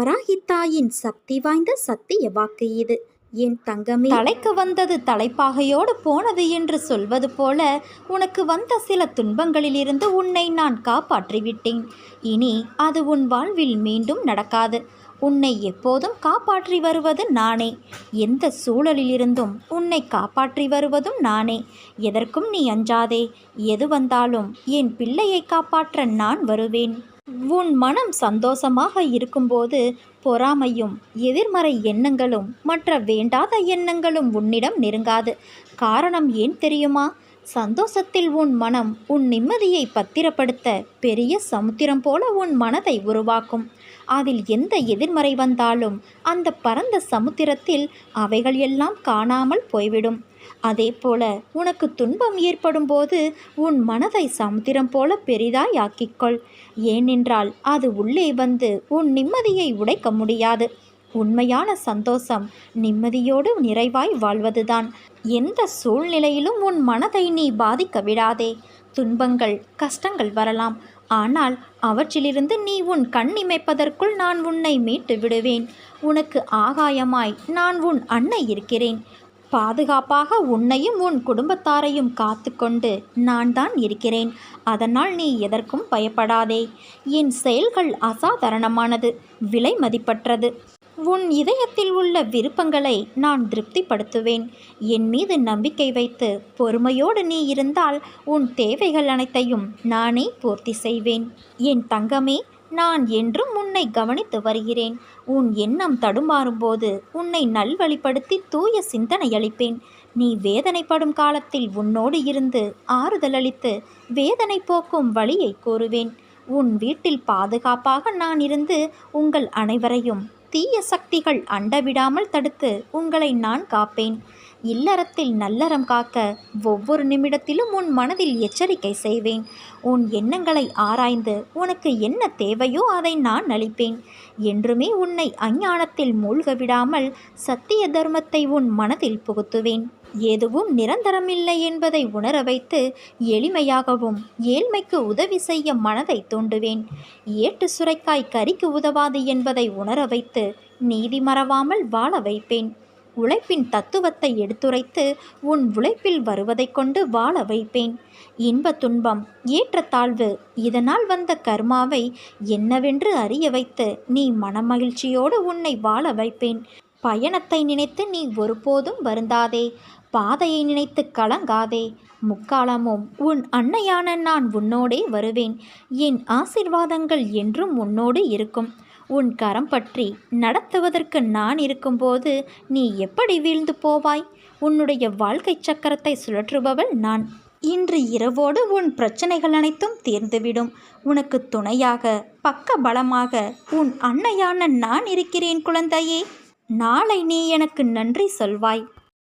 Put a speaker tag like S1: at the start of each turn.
S1: வராகித்தாயின் சக்தி வாய்ந்த சத்திய வாக்கு இது. என் தங்கமே!
S2: தலைக்கு வந்தது தலைப்பாகையோடு போனது என்று சொல்வது போல உனக்கு வந்த சில துன்பங்களிலிருந்து உன்னை நான் காப்பாற்றிவிட்டேன். இனி அது உன் வாழ்வில் மீண்டும் நடக்காது. உன்னை எப்போதும் காப்பாற்றி வருவது நானே. எந்த சூழலிலிருந்தும் உன்னை காப்பாற்றி வருவதும் நானே. எதற்கும் நீ அஞ்சாதே. எது வந்தாலும் என் பிள்ளையை காப்பாற்ற நான் வருவேன். உன் மனம் சந்தோஷமாக இருக்கும்போது பொறாமையும் எதிர்மறை எண்ணங்களும் மற்ற வேண்டாத எண்ணங்களும் உன்னிடம் நெருங்காது. காரணம் ஏன் தெரியுமா? சந்தோஷத்தில் உன் மனம் உன் நிம்மதியை பத்திரப்படுத்த பெரிய சமுத்திரம் போல உன் மனதை உருவாக்கும். அதில் எந்த எதிர்மறை வந்தாலும் அந்த பரந்த சமுத்திரத்தில் அவைகள் எல்லாம் காணாமல் போய்விடும். அதே போல உனக்கு துன்பம் ஏற்படும் போது உன் மனதை சமுத்திரம் போல பெரிதாய் ஆக்கிக்கொள். ஏனென்றால் அது உள்ளே வந்து உன் நிம்மதியை உடைக்க முடியாது. உண்மையான சந்தோஷம் நிம்மதியோடு நிறைவாய் வாழ்வதுதான். எந்த சூழ்நிலையிலும் உன் மனதை நீ பாதிக்க விடாதே. துன்பங்கள் கஷ்டங்கள் வரலாம். ஆனால் அவற்றிலிருந்து நீ உன் கண் இமைப்பதற்குள் நான் உன்னை மீட்டு விடுவேன். உனக்கு ஆகாயமாய் நான் உன் அன்னை இருக்கிறேன். பாதுகாப்பாக உன்னையும் உன் குடும்பத்தாரையும் காத்து கொண்டு நான் தான் இருக்கிறேன். அதனால் நீ எதற்கும் பயப்படாதே. என் செயல்கள் அசாதாரணமானது விலை மதிப்பற்றது. உன் இதயத்தில் உள்ள விருப்பங்களை நான் திருப்திப்படுத்துவேன். என் மீது நம்பிக்கை வைத்து பொறுமையோடு நீ இருந்தால் உன் தேவைகள் அனைத்தையும் நானே பூர்த்தி செய்வேன். என் தங்கமே நான் என்றும் உன்னை கவனித்து வருகிறேன். உன் எண்ணம் தடுமாறும்போது உன்னை நல்வழிப்படுத்தி தூய சிந்தனை அளிப்பேன். நீ வேதனைப்படும் காலத்தில் உன்னோடு இருந்து ஆறுதல் அளித்து வேதனை போக்கும் வழியை கூறுவேன். உன் வீட்டில் பாதுகாப்பாக நான் இருந்து உங்கள் அனைவரையும் தீய சக்திகள் அண்டவிடாமல் தடுத்து உங்களை நான் காப்பேன். இல்லறத்தில் நல்லறம் காக்க ஒவ்வொரு நிமிடத்திலும் உன் மனதில் எச்சரிக்கை செய்வேன். உன் எண்ணங்களை ஆராய்ந்து உனக்கு என்ன தேவையோ அதை நான் அளிப்பேன். என்றுமே உன்னை அஞ்ஞானத்தில் மூழ்க விடாமல் சத்திய தர்மத்தை உன் மனதில் புகுத்துவேன். எதுவும் நிரந்தரமில்லை என்பதை உணர வைத்து எளிமையாகவும் ஏழ்மைக்கு உதவி செய்ய மனதை தூண்டுவேன். ஏட்டு சுரைக்காய் கறிக்கு உதவாது என்பதை உணர வைத்து நீதி மறவாமல் வாழ வைப்பேன். உழைப்பின் தத்துவத்தை எடுத்துரைத்து உன் உழைப்பில் வருவதைக் கொண்டு வாழ வைப்பேன். இன்ப துன்பம் ஏற்றத்தாழ்வு இதனால் வந்த கர்மாவை என்னவென்று அறிய வைத்து நீ மனமகிழ்ச்சியோடு உன்னை வாழ வைப்பேன். பயணத்தை நினைத்து நீ ஒருபோதும் வருந்தாதே. பாதையை நினைத்து கலங்காதே. முக்காலமும் உன் அன்னையான நான் உன்னோடே வருவேன். என் ஆசிர்வாதங்கள் என்றும் உன்னோடு இருக்கும். உன் கரம் பற்றி நடத்துவதற்கு நான் இருக்கும்போது நீ எப்படி வீழ்ந்து போவாய்? உன்னுடைய வாழ்க்கை சக்கரத்தை சுழற்றுபவள் நான். இன்று இரவோடு உன் பிரச்சனைகள் அனைத்தும் தீர்ந்துவிடும். உனக்கு துணையாக பக்க பலமாக உன் அன்னையான நான் இருக்கிறேன் குழந்தையே. நாளை நீ எனக்கு நன்றி சொல்வாய்.